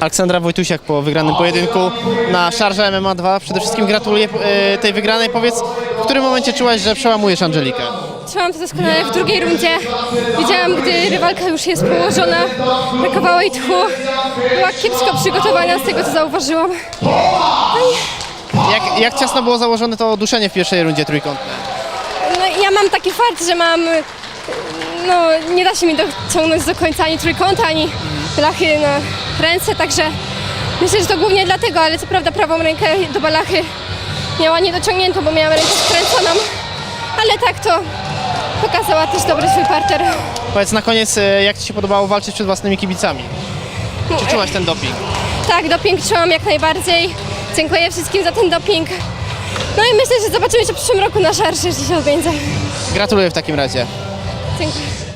Aleksandra Wojtusiak po wygranym pojedynku na szarże MMA 2. Przede wszystkim gratuluję e, tej wygranej. Powiedz, w którym momencie czułaś, że przełamujesz Angelikę? Czułam to doskonale w drugiej rundzie. Widziałam, gdy rywalka już jest położona, brakowało jej tchu. Była kiepsko przygotowana z tego, co zauważyłam. Jak, jak ciasno było założone to duszenie w pierwszej rundzie trójkątne? No, ja mam taki fart, że mam... No, nie da się mi dociągnąć do końca ani trójkąta, ani balachy na ręce, także myślę, że to głównie dlatego, ale co prawda prawą rękę do balachy miała niedociągniętą, bo miałam rękę skręconą, ale tak to pokazała też dobry swój parter. Powiedz na koniec, e, jak Ci się podobało walczyć przed własnymi kibicami? Czy czułaś ten doping? Tak, doping czułam jak najbardziej. Dziękuję wszystkim za ten doping. No i myślę, że zobaczymy się w przyszłym roku na szarży, jeśli się odbędzie. Gratuluję w takim razie. Dziękuję.